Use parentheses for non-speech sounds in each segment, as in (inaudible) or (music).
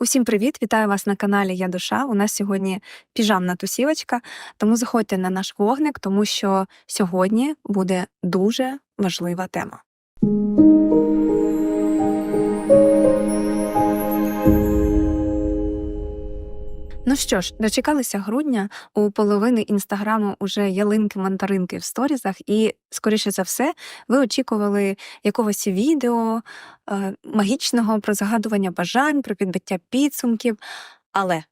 Усім привіт! Вітаю вас на каналі Я Душа. У нас сьогодні піжамна тусівочка, тому заходьте на наш вогник, тому що сьогодні буде дуже важлива тема. Ну що ж, дочекалися грудня. У половини інстаграму уже ялинки-мандаринки в сторізах, і, скоріше за все, ви очікували якогось відео е, магічного про загадування бажань, про підбиття підсумків. Але,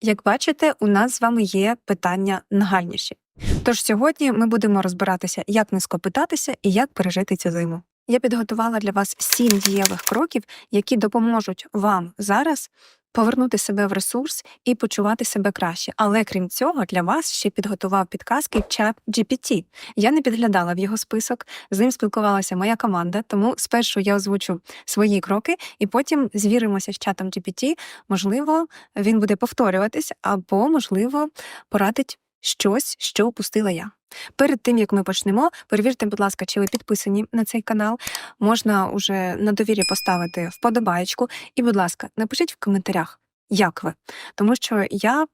як бачите, у нас з вами є питання нагальніші. Тож сьогодні ми будемо розбиратися, як не скопитатися і як пережити цю зиму. Я підготувала для вас сім дієвих кроків, які допоможуть вам зараз повернути себе в ресурс і почувати себе краще. Але крім цього, для вас ще підготував підказки чат GPT. Я не підглядала в його список, з ним спілкувалася моя команда, тому спершу я озвучу свої кроки, і потім звіримося з чатом GPT. Можливо, він буде повторюватись, або, можливо, порадить щось, що упустила я. Перед тим як ми почнемо, перевірте, будь ласка, чи ви підписані на цей канал. Можна уже на довірі поставити вподобаєчку. І, будь ласка, напишіть в коментарях, як ви. Тому що я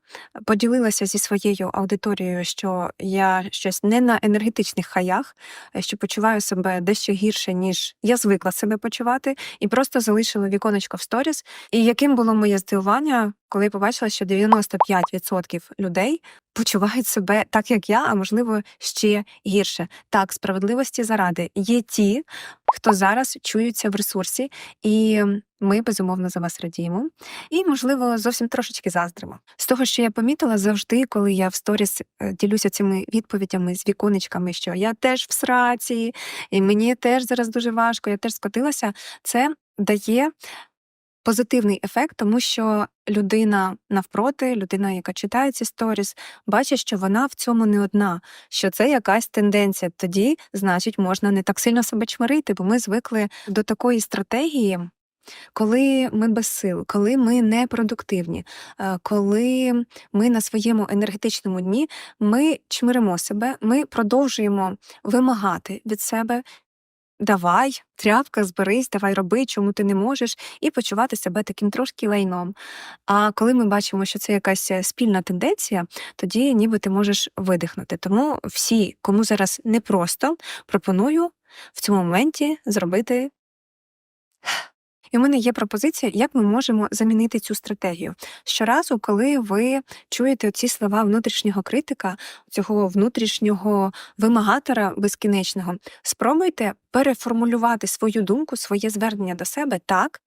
поділилася зі своєю аудиторією, що я щось не на енергетичних хаях, що почуваю себе дещо гірше, ніж я звикла себе почувати, і просто залишила віконечко в сторіс. І яким було моє здивування, коли побачила, що 95% людей почувають себе так, як я, а можливо ще гірше. Так, справедливості заради є ті, хто зараз чуються в ресурсі, і ми безумовно за вас радіємо. І, можливо, зовсім трошечки заздримо. З того, що я помітила завжди, коли я в сторіс е, ділюся цими відповідями з віконечками, що я теж в сраці, і мені теж зараз дуже важко, я теж скотилася, це дає позитивний ефект, тому що людина навпроти, людина, яка читає ці сторіс, бачить, що вона в цьому не одна, що це якась тенденція. Тоді, значить, можна не так сильно себе чмирити, бо ми звикли до такої стратегії. Коли ми без сил, коли ми непродуктивні, е, коли ми на своєму енергетичному дні, ми чмиримо себе, ми продовжуємо вимагати від себе Давай, тряпка, зберись, давай роби, чому ти не можеш, і почувати себе таким трошки лайном. А коли ми бачимо, що це якась е, спільна тенденція, тоді ніби ти можеш видихнути. Тому всі, кому зараз непросто, пропоную в цьому моменті зробити. І в мене є пропозиція, як ми можемо замінити цю стратегію. Щоразу, коли ви чуєте ці слова внутрішнього критика, цього внутрішнього вимагатора безкінечного, спробуйте переформулювати свою думку, своє звернення до себе так,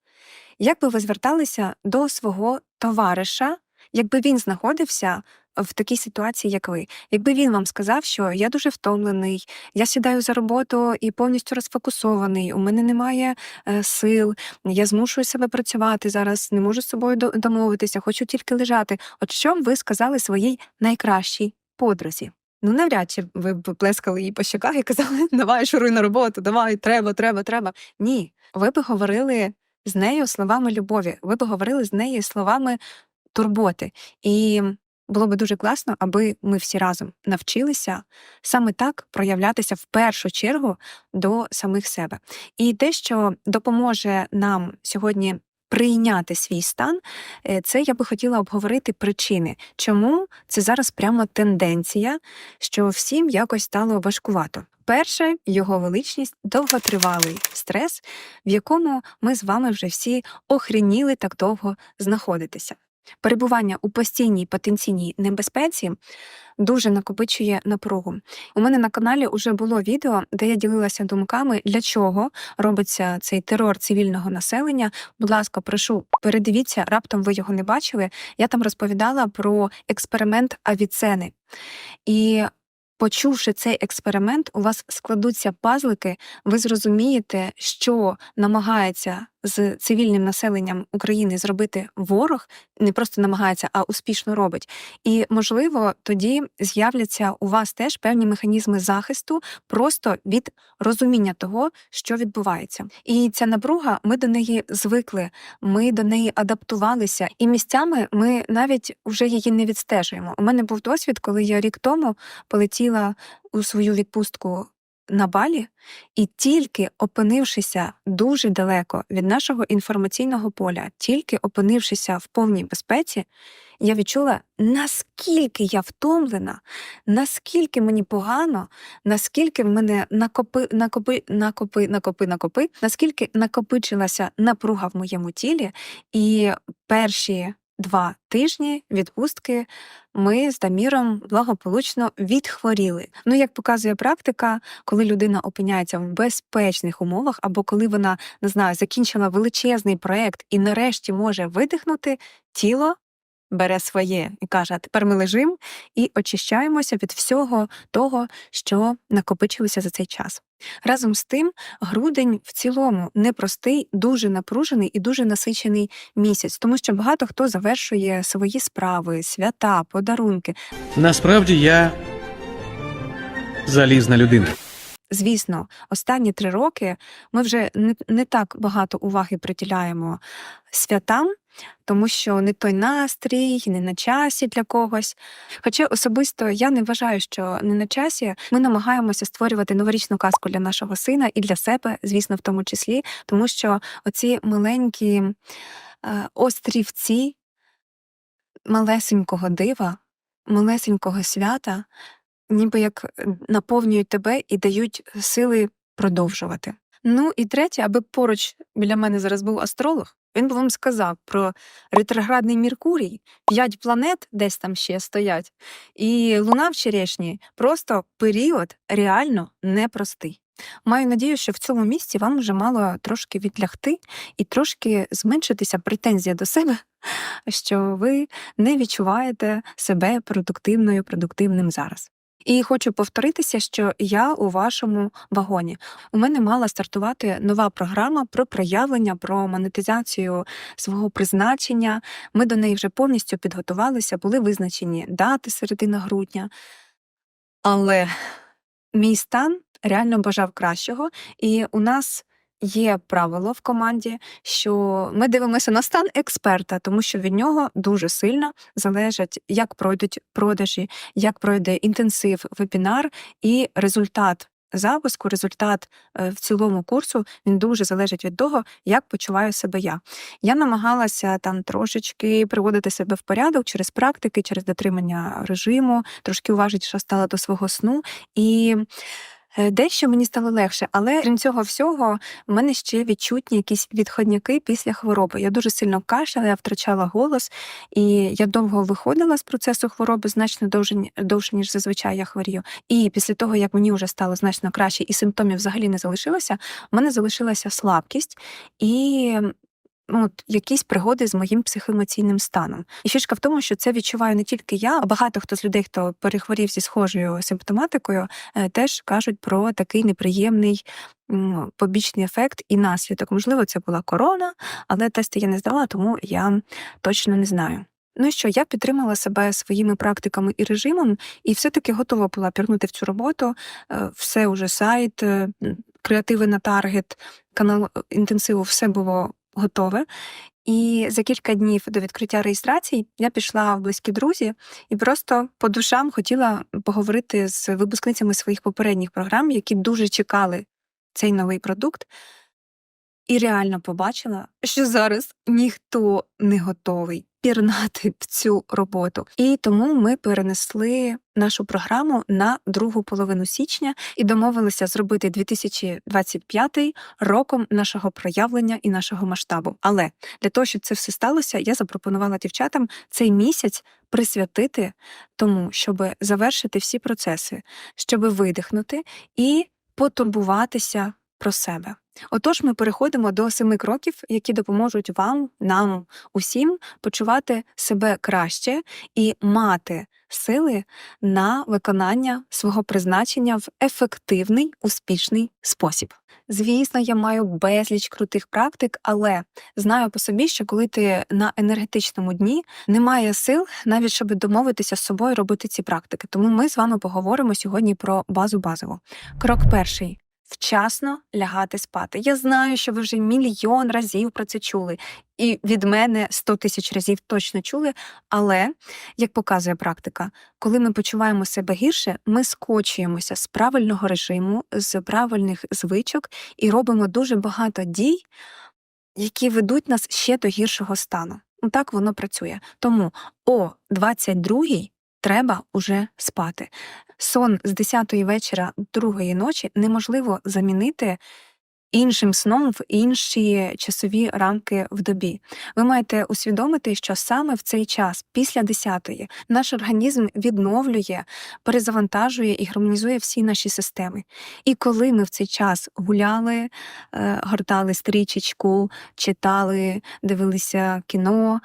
як би ви зверталися до свого товариша, якби він знаходився в такій ситуації, як ви. Якби він вам сказав, що я дуже втомлений, я сідаю за роботу і повністю розфокусований, у мене немає е, сил, я змушую себе працювати зараз, не можу з собою домовитися, хочу тільки лежати. От що б ви сказали своїй найкращій подрузі? Ну, навряд чи ви б плескали їй по щоках і казали, (laughs) давай, шуруй на роботу, давай, треба, треба, треба. Ні, ви б говорили з нею словами любові, ви б говорили з нею словами турботи. І було би дуже класно, аби ми всі разом навчилися саме так проявлятися в першу чергу до самих себе. І те, що допоможе нам сьогодні. Прийняти свій стан, е, це я би хотіла обговорити причини, чому це зараз прямо тенденція, що всім якось стало важкувато. Перше, його величність довготривалий стрес, в якому ми з вами вже всі охреніли так довго знаходитися. Перебування у постійній потенційній небезпеці дуже накопичує напругу. У мене на каналі вже було відео, де я ділилася думками, для чого робиться цей терор цивільного населення. Будь ласка, прошу, передивіться, раптом ви його не бачили. Я там розповідала про експеримент Авіцени. І Почувши цей експеримент, у вас складуться пазлики, ви зрозумієте, що намагається з цивільним населенням України зробити ворог, не просто намагається, а успішно робить. І можливо, тоді з'являться у вас теж певні механізми захисту просто від розуміння того, що відбувається. І ця напруга, ми до неї звикли, ми до неї адаптувалися, і місцями ми навіть вже її не відстежуємо. У мене був досвід, коли я рік тому полетіла у свою відпустку на балі, і тільки опинившися дуже далеко від нашого інформаційного поля, тільки опинившися в повній безпеці, я відчула, наскільки я втомлена, наскільки мені погано, наскільки в мене накопи, накопи, накопи, накопи, накопи, наскільки накопичилася напруга в моєму тілі, і перші два тижні відпустки ми з Даміром благополучно відхворіли. Ну, як показує практика, коли людина опиняється в безпечних умовах, або коли вона не знаю, закінчила величезний проект і нарешті може видихнути, тіло бере своє і каже: тепер ми лежимо і очищаємося від всього того, що накопичилося за цей час. Разом з тим, грудень в цілому непростий, дуже напружений і дуже насичений місяць, тому що багато хто завершує свої справи, свята, подарунки. Насправді я залізна людина. Звісно, останні три роки ми вже не, не так багато уваги приділяємо святам, тому що не той настрій, не на часі для когось. Хоча особисто я не вважаю, що не на часі ми намагаємося створювати новорічну казку для нашого сина і для себе, звісно, в тому числі, тому що оці маленькі е, острівці малесенького дива, малесенького свята, ніби як е, наповнюють тебе і дають сили продовжувати. Ну і третє, аби поруч біля мене зараз був астролог, він би вам сказав про ретроградний Меркурій, п'ять планет десь там ще стоять, і луна в черешні просто період реально непростий. Маю надію, що в цьому місці вам вже мало трошки відлягти і трошки зменшитися претензія до себе, що ви не відчуваєте себе продуктивною, продуктивним зараз. І хочу повторитися, що я у вашому вагоні. У мене мала стартувати нова програма про проявлення, про монетизацію свого призначення. Ми до неї вже повністю підготувалися, були визначені дати середина грудня. Але мій стан реально бажав кращого, і у нас є правило в команді, що ми дивимося на стан експерта, тому що від нього дуже сильно залежать, як пройдуть продажі, як пройде інтенсив, вебінар і результат. Запуску, результат е, в цілому курсу він дуже залежить від того, як почуваю себе я. Я намагалася там трошечки приводити себе в порядок через практики, через дотримання режиму, трошки уважніше стала до свого сну і. Е, Дещо мені стало легше, але крім цього всього, в мене ще відчутні якісь відходняки після хвороби. Я дуже сильно кашляла, я втрачала голос, і я довго виходила з процесу хвороби значно довше, довше ніж зазвичай я хворію. І після того, як мені вже стало значно краще, і симптомів взагалі не залишилося, в мене залишилася слабкість і. Ну, от якісь пригоди з моїм психоемоційним станом. І фішка в тому, що це відчуваю не тільки я, а багато хто з людей, хто перехворів зі схожою симптоматикою, е, теж кажуть про такий неприємний побічний ефект і наслідок. Можливо, це була корона, але тести я не здала, тому я точно не знаю. Ну і що, я підтримала себе своїми практиками і режимом, і все-таки готова була пірнути в цю роботу. Е, Все уже сайт, е, креативи на таргет, канал інтенсиву, все було готове. І за кілька днів до відкриття реєстрації я пішла в близькі друзі і просто по душам хотіла поговорити з випускницями своїх попередніх програм, які дуже чекали цей новий продукт. І реально побачила, що зараз ніхто не готовий пірнати в цю роботу. І тому ми перенесли нашу програму на другу половину січня і домовилися зробити 2025 роком нашого проявлення і нашого масштабу. Але для того, щоб це все сталося, я запропонувала дівчатам цей місяць присвятити тому, щоб завершити всі процеси, щоб видихнути і потурбуватися про себе. Отож, ми переходимо до семи кроків, які допоможуть вам, нам, усім почувати себе краще і мати сили на виконання свого призначення в ефективний, успішний спосіб. Звісно, я маю безліч крутих практик, але знаю по собі, що коли ти на енергетичному дні, немає сил навіть щоб домовитися з собою робити ці практики. Тому ми з вами поговоримо сьогодні про базу базову. Крок перший вчасно лягати спати. Я знаю, що ви вже мільйон разів про це чули, і від мене 100 тисяч разів точно чули. Але, як показує практика, коли ми почуваємо себе гірше, ми скочуємося з правильного режиму, з правильних звичок і робимо дуже багато дій, які ведуть нас ще до гіршого стану. Ну, Так воно працює. Тому о 22-й треба уже спати. Сон з 10-ї вечора 2-ї ночі неможливо замінити іншим сном в інші часові рамки в добі. Ви маєте усвідомити, що саме в цей час, після 10-ї, наш організм відновлює, перезавантажує і гармонізує всі наші системи. І коли ми в цей час гуляли, е, гортали стрічечку, читали, дивилися кіно.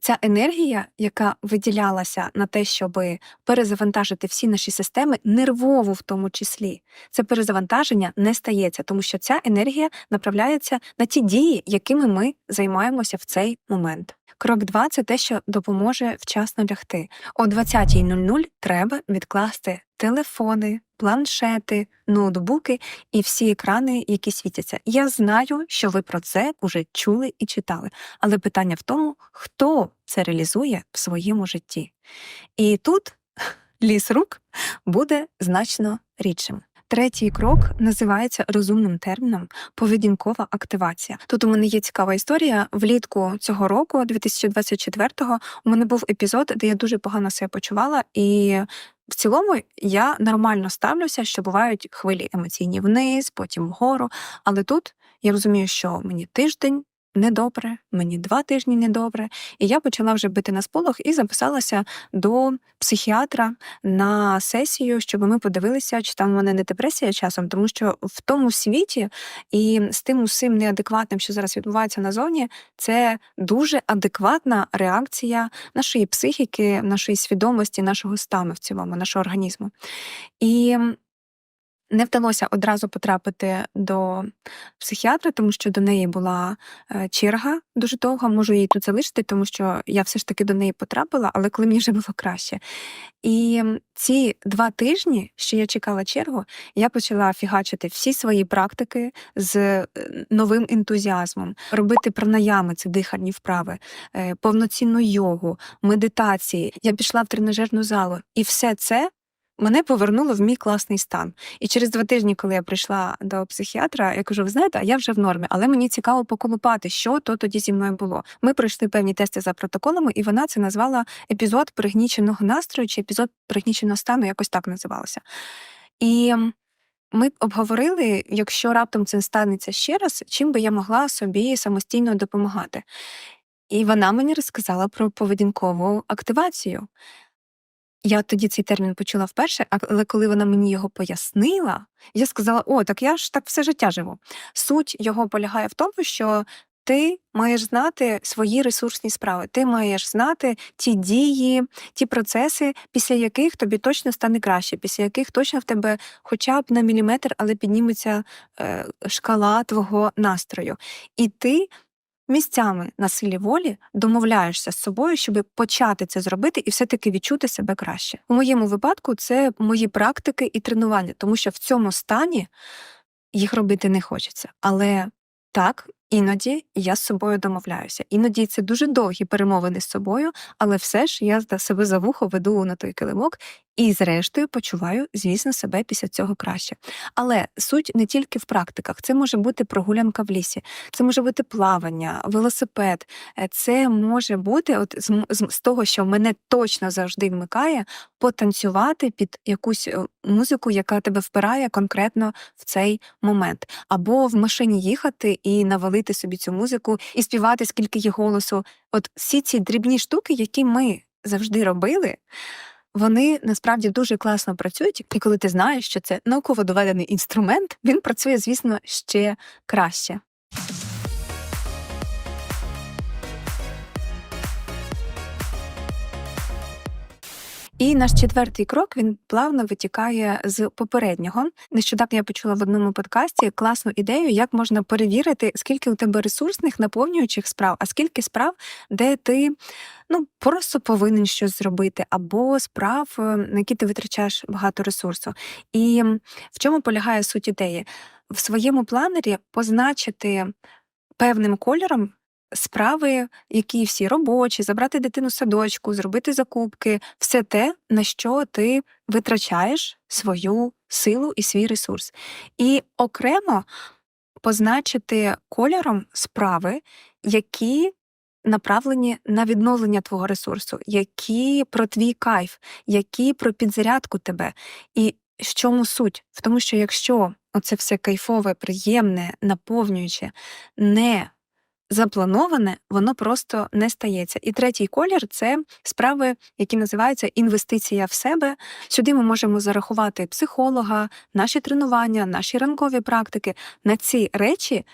Ця енергія, яка виділялася на те, щоб перезавантажити всі наші системи, нервово в тому числі, це перезавантаження не стається, тому що ця енергія направляється на ті дії, якими ми займаємося в цей момент. Крок 2 – це те, що допоможе вчасно лягти. О 20.00 треба відкласти телефони, планшети, ноутбуки і всі екрани, які світяться. Я знаю, що ви про це вже чули і читали, але питання в тому, хто це реалізує в своєму житті. І тут ліс рук буде значно рідшим. Третій крок називається розумним терміном поведінкова активація. Тут у мене є цікава історія. Влітку цього року, 2024-го, у мене був епізод, де я дуже погано себе почувала, і в цілому я нормально ставлюся, що бувають хвилі емоційні вниз, потім вгору. Але тут я розумію, що мені тиждень недобре, мені два тижні недобре. І я почала вже бити на сполох і записалася до психіатра на сесію, щоб ми подивилися, чи там у мене не депресія часом, тому що в тому світі і з тим усім неадекватним, що зараз відбувається назовні, це дуже адекватна реакція нашої психіки, нашої свідомості, нашого стану в цілому, нашого організму. І не вдалося одразу потрапити до психіатра, тому що до неї була е, черга дуже довга. Можу її тут залишити, тому що я все ж таки до неї потрапила, але коли мені вже було краще. І ці два тижні, що я чекала чергу, я почала фігачити всі свої практики з е, новим ентузіазмом, робити пранаями, це дихальні вправи, е, повноцінну йогу, медитації. Я пішла в тренажерну залу, і все це мене повернуло в мій класний стан. І через два тижні, коли я прийшла до психіатра, я кажу: ви знаєте, а я вже в нормі, але мені цікаво поколупати, що то тоді зі мною було. Ми пройшли певні тести за протоколами, і вона це назвала епізод пригніченого настрою чи епізод пригніченого стану, якось так називалося. І ми обговорили, якщо раптом це станеться ще раз, чим би я могла собі самостійно допомагати. І вона мені розказала про поведінкову активацію. Я тоді цей термін почула вперше, але коли вона мені його пояснила, я сказала: о, так я ж так все життя живу. Суть його полягає в тому, що ти маєш знати свої ресурсні справи, ти маєш знати ті дії, ті процеси, після яких тобі точно стане краще, після яких точно в тебе хоча б на міліметр, але підніметься е, шкала твого настрою. І ти місцями на силі волі домовляєшся з собою, щоб почати це зробити і все-таки відчути себе краще. У моєму випадку це мої практики і тренування, тому що в цьому стані їх робити не хочеться. Але так, іноді я з собою домовляюся. Іноді це дуже довгі перемовини з собою, але все ж я себе за вухо веду на той килимок і, зрештою, почуваю, звісно, себе після цього краще. Але суть не тільки в практиках, це може бути прогулянка в лісі, це може бути плавання, велосипед, е, це може бути, от з, з, з того, що мене точно завжди вмикає, потанцювати під якусь е, музику, яка тебе впирає конкретно в цей момент, або в машині їхати і навалити собі цю музику і співати, скільки є голосу. От всі ці дрібні штуки, які ми завжди робили. Вони насправді дуже класно працюють, і коли ти знаєш, що це науково доведений інструмент, він працює, звісно, ще краще. І наш четвертий крок він плавно витікає з попереднього. Нещодавно я почула в одному подкасті класну ідею, як можна перевірити, скільки у тебе ресурсних наповнюючих справ, а скільки справ, де ти ну просто повинен щось зробити, або справ, е, на які ти витрачаєш багато ресурсу. І в чому полягає суть ідеї? В своєму планері позначити певним кольором справи, які всі робочі, забрати дитину з садочку, зробити закупки, все те, на що ти витрачаєш свою силу і свій ресурс. І окремо позначити кольором справи, які направлені на відновлення твого ресурсу, які про твій кайф, які про підзарядку тебе. І в чому суть? В тому, що якщо оце все кайфове, приємне, наповнююче, не заплановане, воно просто не стається. І третій колір це справи, які називаються інвестиція в себе. Сюди ми можемо зарахувати психолога, наші тренування, наші ранкові практики. На ці речі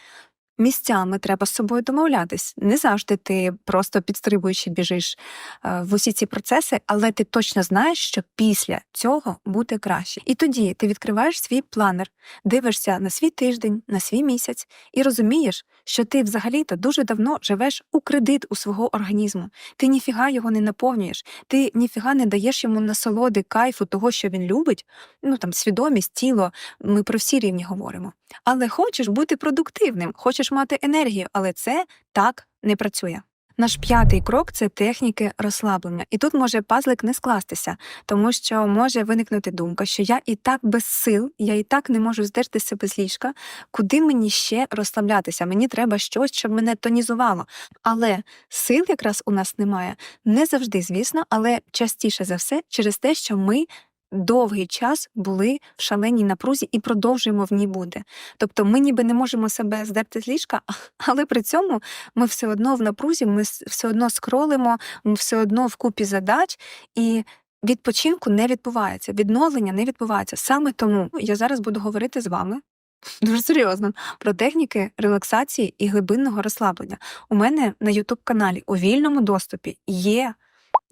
місцями треба з собою домовлятись. Не завжди ти просто підстрибуючи біжиш е, в усі ці процеси, але ти точно знаєш, що після цього буде краще. І тоді ти відкриваєш свій планер, дивишся на свій тиждень, на свій місяць і розумієш, що ти взагалі-то дуже давно живеш у кредит у свого організму. Ти ніфіга його не наповнюєш, ти ніфіга не даєш йому насолоди, кайфу того, що він любить. Ну там свідомість, тіло. Ми про всі рівні говоримо. Але хочеш бути продуктивним, хочеш мати енергію, але це так не працює. Наш п'ятий крок це техніки розслаблення. І тут може пазлик не скластися, тому що може виникнути думка, що я і так без сил, я і так не можу здерти себе з ліжка, куди мені ще розслаблятися? Мені треба щось, щоб мене тонізувало. Але сил якраз у нас немає не завжди, звісно, але частіше за все через те, що ми довгий час були в шаленій напрузі і продовжуємо в ній бути. Тобто ми ніби не можемо себе здерти з ліжка, (laughs) але при цьому ми все одно в напрузі, ми все одно скролимо, ми все одно в купі задач і. Відпочинку не відбувається, відновлення не відбувається. Саме тому я зараз буду говорити з вами (laughs) дуже серйозно про техніки релаксації і глибинного розслаблення. У мене на youtube каналі у вільному доступі є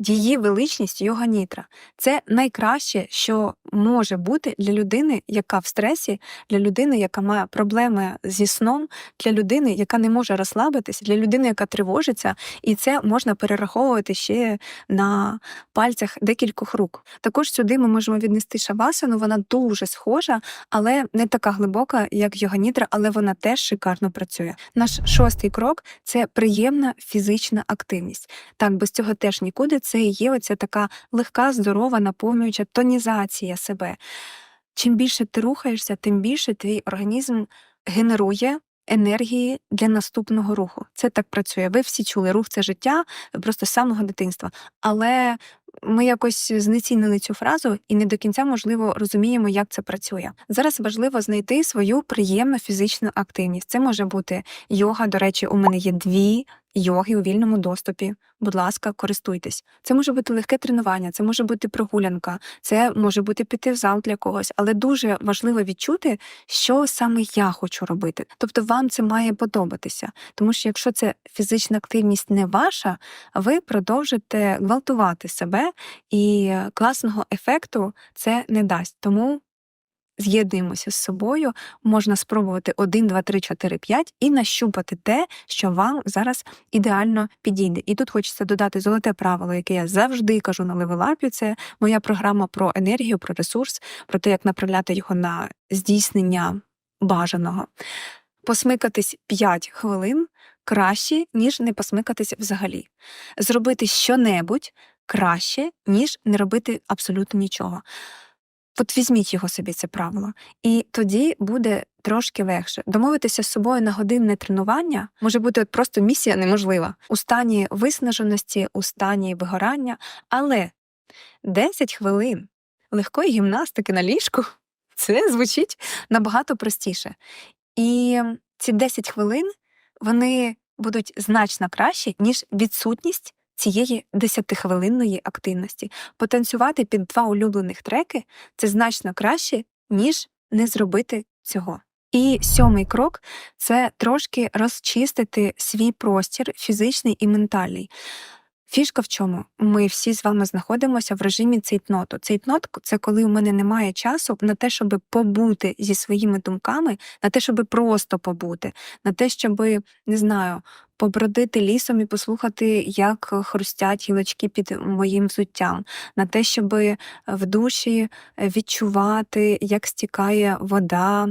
Її величність йога нітра це найкраще, що може бути для людини, яка в стресі, для людини, яка має проблеми зі сном, для людини, яка не може розслабитись, для людини, яка тривожиться, і це можна перераховувати ще на пальцях декількох рук. Також сюди ми можемо віднести шавасану, вона дуже схожа, але не така глибока, як йога нітра, але вона теж шикарно працює. Наш шостий крок це приємна фізична активність. Так, без цього теж нікуди це і є оця така легка, здорова, наповнююча тонізація себе. Чим більше ти рухаєшся, тим більше твій організм генерує енергії для наступного руху. Це так працює. Ви всі чули рух це життя просто з самого дитинства. Але ми якось знецінили цю фразу і не до кінця, можливо, розуміємо, як це працює. Зараз важливо знайти свою приємну фізичну активність. Це може бути йога. До речі, у мене є дві йоги у вільному доступі. Будь ласка, користуйтесь. Це може бути легке тренування, це може бути прогулянка, це може бути піти в зал для когось, але дуже важливо відчути, що саме я хочу робити. Тобто вам це має подобатися. Тому що якщо це фізична активність не ваша, ви продовжите гвалтувати себе, і класного ефекту це не дасть. Тому з'єднуємося з собою, можна спробувати 1, 2, 3, 4, 5 і нащупати те, що вам зараз ідеально підійде. І тут хочеться додати золоте правило, яке я завжди кажу на левелапі. Це моя програма про енергію, про ресурс, про те, як направляти його на здійснення бажаного. Посмикатись 5 хвилин краще, ніж не посмикатись взагалі. Зробити щонебудь краще, ніж не робити абсолютно нічого. От візьміть його собі, це правило, і тоді буде трошки легше. Домовитися з собою на годинне тренування може бути от просто місія неможлива у стані виснаженості, у стані вигорання, але 10 хвилин легкої гімнастики на ліжку це звучить набагато простіше. І ці 10 хвилин вони будуть значно краще, ніж відсутність цієї десятихвилинної активності. Потанцювати під два улюблених треки це значно краще, ніж не зробити цього. І сьомий крок це трошки розчистити свій простір фізичний і ментальний. Фішка в чому? Ми всі з вами знаходимося в режимі цейтноту. Цейтнот – це коли у мене немає часу на те, щоб побути зі своїми думками, на те, щоб просто побути, на те, щоб, не знаю, побродити лісом і послухати, як хрустять гілочки під моїм взуттям, на те, щоб в душі відчувати, як стікає вода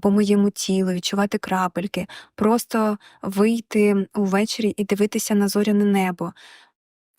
по моєму тілу, відчувати крапельки, просто вийти увечері і дивитися на зоряне небо.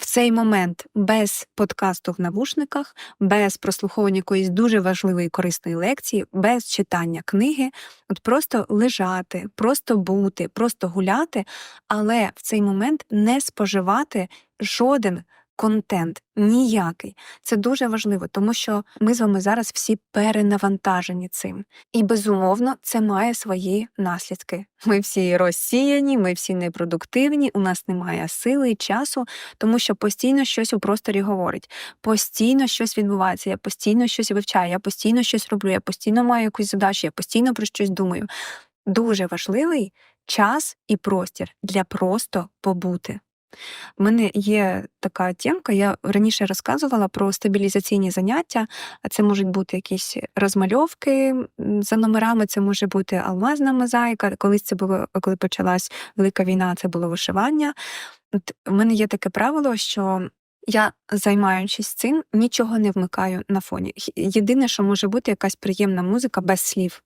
В цей момент без подкасту в навушниках, без прослуховування якоїсь дуже важливої корисної лекції, без читання книги, от просто лежати, просто бути, просто гуляти, але в цей момент не споживати жоден контент, ніякий. Це дуже важливо, тому що ми з вами зараз всі перенавантажені цим. І безумовно це має свої наслідки. Ми всі розсіяні, ми всі непродуктивні, у нас немає сили і часу, тому що постійно щось у просторі говорить, постійно щось відбувається, я постійно щось вивчаю, я постійно щось роблю, я постійно маю якусь задачу, я постійно про щось думаю. Дуже важливий час і простір для просто побути. У мене є така тємка, я раніше розказувала про стабілізаційні заняття. Це можуть бути якісь розмальовки за номерами, це може бути алмазна мозаїка. Колись це було, коли почалась велика війна, це було вишивання. От У мене є таке правило, що я, займаючись цим, нічого не вмикаю на фоні. Єдине, що може бути якась приємна музика без слів.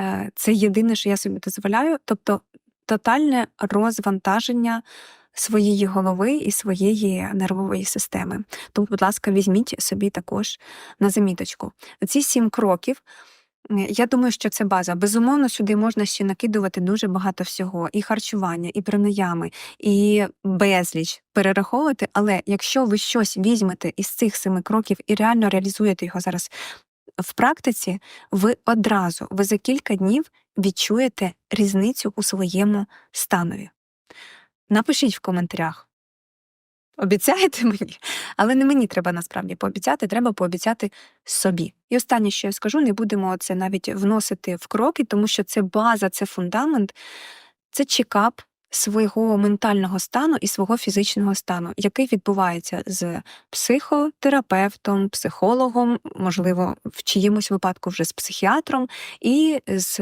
Е, це єдине, що я собі дозволяю, тобто тотальне розвантаження своєї голови і своєї нервової системи. Тому, будь ласка, візьміть собі також на заміточку. Ці сім кроків. Я думаю, що це база. Безумовно, сюди можна ще накидувати дуже багато всього: і харчування, і пранаями, і безліч перераховувати. Але якщо ви щось візьмете із цих семи кроків і реально реалізуєте його зараз в практиці, ви одразу, ви за кілька днів відчуєте різницю у своєму станові. Напишіть в коментарях. Обіцяєте (laughs) мені? Але не мені треба насправді пообіцяти, треба пообіцяти собі. І останнє, що я скажу, не будемо це навіть вносити в кроки, тому що це база, це фундамент, це чекап свого ментального стану і свого фізичного стану, який відбувається з психотерапевтом, психологом, можливо, в чиємусь випадку вже з психіатром, і з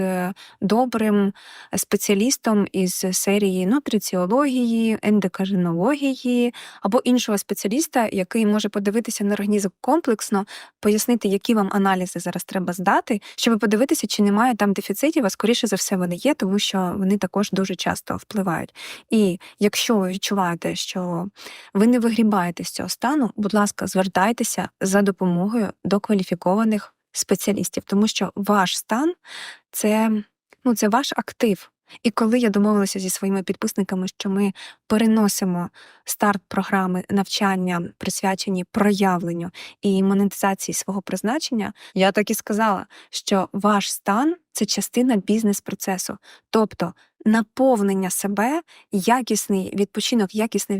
добрим спеціалістом із серії нутриціології, ендокаринології або іншого спеціаліста, який може подивитися на організм комплексно, пояснити, які вам аналізи зараз треба здати, щоб подивитися, чи немає там дефіцитів, а скоріше за все вони є, тому що вони також дуже часто впливають впливають. І якщо ви відчуваєте, що ви не вигрібаєте з цього стану, будь ласка, звертайтеся за допомогою до кваліфікованих спеціалістів, тому що ваш стан це, ну, це ваш актив. І коли я домовилася зі своїми підписниками, що ми переносимо старт програми навчання, присвячені проявленню і монетизації свого призначення, я так і сказала, що ваш стан це частина бізнес-процесу, тобто наповнення себе, якісний відпочинок, якісне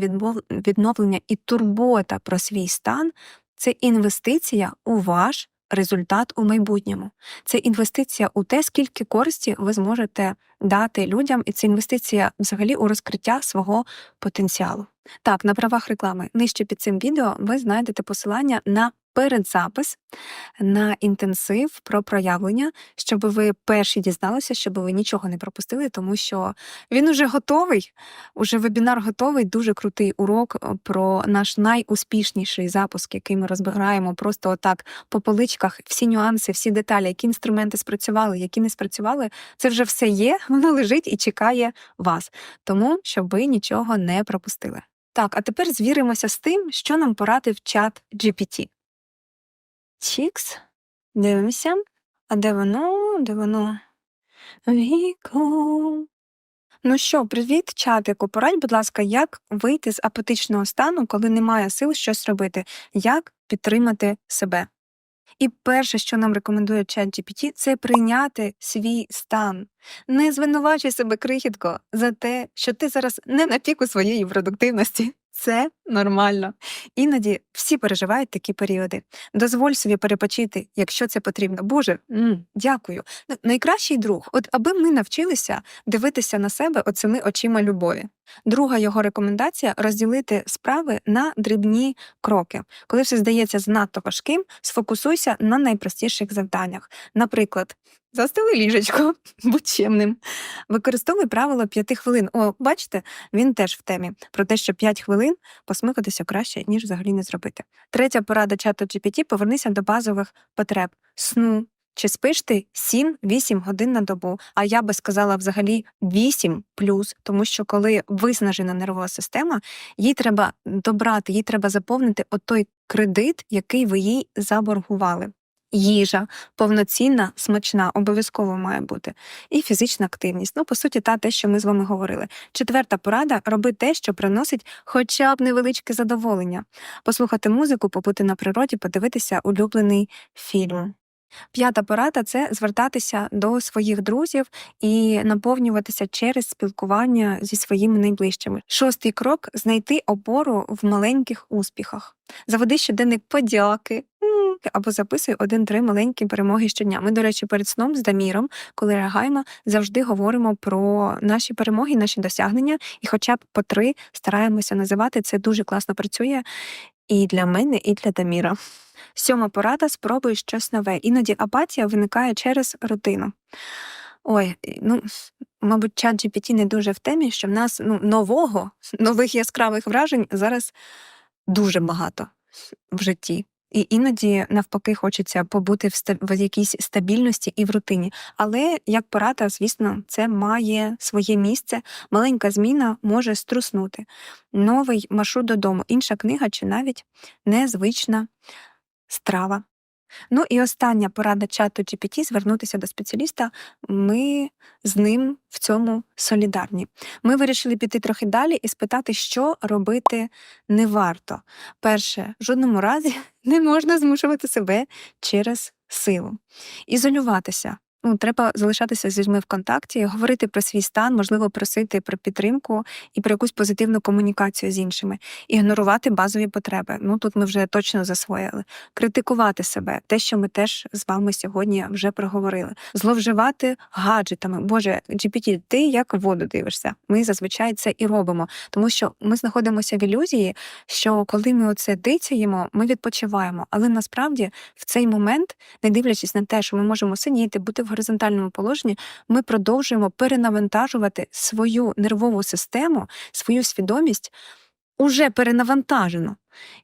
відновлення і турбота про свій стан це інвестиція у ваш результат у майбутньому. Це інвестиція у те, скільки користі ви зможете дати людям, і це інвестиція взагалі у розкриття свого потенціалу. Так, на правах реклами нижче під цим відео ви знайдете посилання на передзапис на інтенсив про проявлення, щоб ви перші дізналися, щоб ви нічого не пропустили, тому що він уже готовий. Уже вебінар готовий. Дуже крутий урок е, про наш найуспішніший запуск, який ми розбираємо просто отак по поличках. Всі нюанси, всі деталі, які інструменти спрацювали, які не спрацювали. Це вже все є. (laughs) Воно лежить і чекає вас, тому щоб ви нічого не пропустили. Так, а тепер звіримося з тим, що нам порадив чат GPT. Чікс. Дивимося. А де воно? Де воно? Віку. Ну що, привіт, чатику. Порадь, будь ласка, як вийти з апатичного стану, коли немає сил щось робити? Як підтримати себе? І перше, що нам рекомендує ChatGPT, це прийняти свій стан. Не звинувачуй себе крихітко за те, що ти зараз не на піку своєї продуктивності. Це нормально. Іноді всі переживають такі періоди. Дозволь собі перепочити, якщо це потрібно. Боже, м, дякую. Найкращий друг, от аби ми навчилися дивитися на себе оцими очима любові. Друга його рекомендація розділити справи на дрібні кроки. Коли все здається занадто важким, сфокусуйся на найпростіших завданнях. Наприклад, застели ліжечко, (laughs) будь чемним. Використовуй правило п'яти хвилин. О, бачите, він теж в темі про те, що 5 хвилин посмикатися краще, ніж взагалі не зробити. Третя порада чату GPT – повернися до базових потреб сну. Чи спиш ти 7-8 годин на добу? А я би сказала взагалі 8 плюс, тому що коли виснажена нервова система, їй треба добрати, їй треба заповнити отой кредит, який ви їй заборгували. Їжа повноцінна, смачна, обов'язково має бути. І фізична активність. Ну, по суті, та те, що ми з вами говорили. Четверта порада роби те, що приносить хоча б невеличке задоволення. Послухати музику, побути на природі, подивитися улюблений фільм. П'ята порада це звертатися до своїх друзів і наповнюватися через спілкування зі своїми найближчими. Шостий крок знайти опору в маленьких успіхах. Заведи щоденник подяки. М, Або записуй один-три маленькі перемоги щодня. Ми, до речі, перед сном з Даміром, коли лягаємо, завжди говоримо про наші перемоги, наші досягнення, і хоча б по три стараємося називати. Це дуже класно працює і для мене, і для Даміра. Сьома порада спробуй щось нове. Іноді апатія виникає через рутину. Ой, ну, мабуть, чат GPT не дуже в темі, що в нас ну, нового, нових яскравих вражень зараз дуже багато в житті. І іноді, навпаки, хочеться побути в, ста- в якійсь стабільності і в рутині. Але як порада, звісно, це має своє місце. Маленька зміна може струснути. Новий маршрут додому, інша книга чи навіть незвична страва. Ну і остання порада чату GPT звернутися до спеціаліста. Ми з ним в цьому солідарні. Ми вирішили піти трохи далі і спитати, що робити не варто. Перше, в жодному разі (laughs) не можна змушувати себе через силу. Ізолюватися. Ну, треба залишатися з людьми в контакті, говорити про свій стан, можливо, просити про підтримку і про якусь позитивну комунікацію з іншими, ігнорувати базові потреби. Ну тут ми вже точно засвоїли, критикувати себе, те, що ми теж з вами сьогодні вже проговорили, зловживати гаджетами. Боже, GPT, ти як воду дивишся. Ми зазвичай це і робимо, тому що ми знаходимося в ілюзії, що коли ми оце дицяємо, ми відпочиваємо. Але насправді в цей момент, не дивлячись на те, що ми можемо сидіти, бути в горизонтальному положенні, ми продовжуємо перенавантажувати свою нервову систему, свою свідомість уже перенавантажено.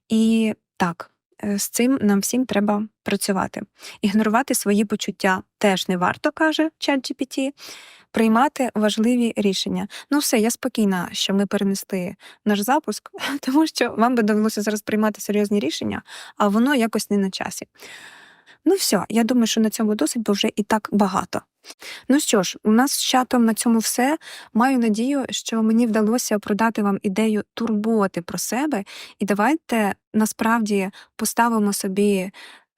І так, е, з цим нам всім треба працювати. Ігнорувати свої почуття теж не варто, каже ChatGPT. Приймати важливі рішення. Ну, все, я спокійна, що ми перенесли наш запуск, (laughs) тому що вам би довелося зараз приймати серйозні рішення, а воно якось не на часі. Ну, все, я думаю, що на цьому досить, бо вже і так багато. Ну що ж, у нас з чатом на цьому все. Маю надію, що мені вдалося продати вам ідею турботи про себе, і давайте насправді поставимо собі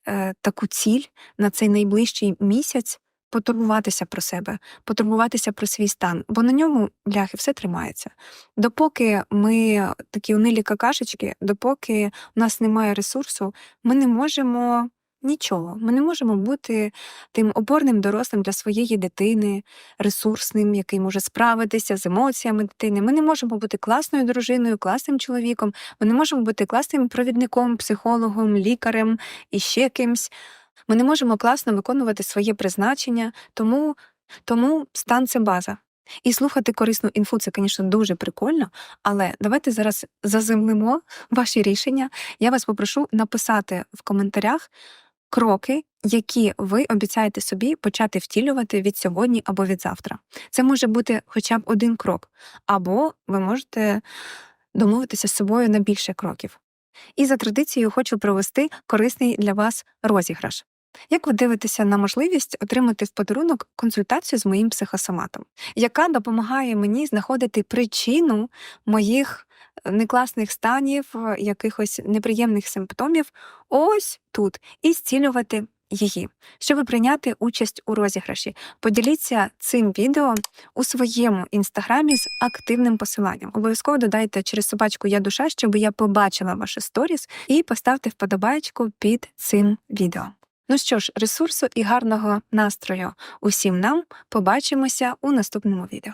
е, таку ціль на цей найближчий місяць. Потурбуватися про себе, потурбуватися про свій стан, бо на ньому бляхи все тримається. Допоки ми такі унилі какашечки, допоки у нас немає ресурсу, ми не можемо нічого. Ми не можемо бути тим опорним дорослим для своєї дитини, ресурсним, який може справитися з емоціями дитини. Ми не можемо бути класною дружиною, класним чоловіком. Ми не можемо бути класним провідником, психологом, лікарем і ще кимсь. Ми не можемо класно виконувати своє призначення, тому, тому стан це база. І слухати корисну інфу це, звісно, дуже прикольно, але давайте зараз заземлимо (laughs) ваші рішення. Я вас попрошу написати в коментарях кроки, які ви обіцяєте собі почати втілювати від сьогодні або від завтра. Це може бути хоча б один крок, або ви можете домовитися з собою на більше кроків. І за традицією хочу провести корисний для вас розіграш. Як ви дивитеся на можливість отримати в подарунок консультацію з моїм психосоматом, яка допомагає мені знаходити причину моїх некласних станів, е, якихось неприємних симптомів ось тут, і зцілювати її. Щоб прийняти участь у розіграші, поділіться цим відео у своєму інстаграмі з активним посиланням. Обов'язково додайте через собачку я душа, щоб я побачила ваші сторіс, і поставте вподобайку під цим відео. Ну що ж, ресурсу і гарного настрою усім нам побачимося у наступному відео.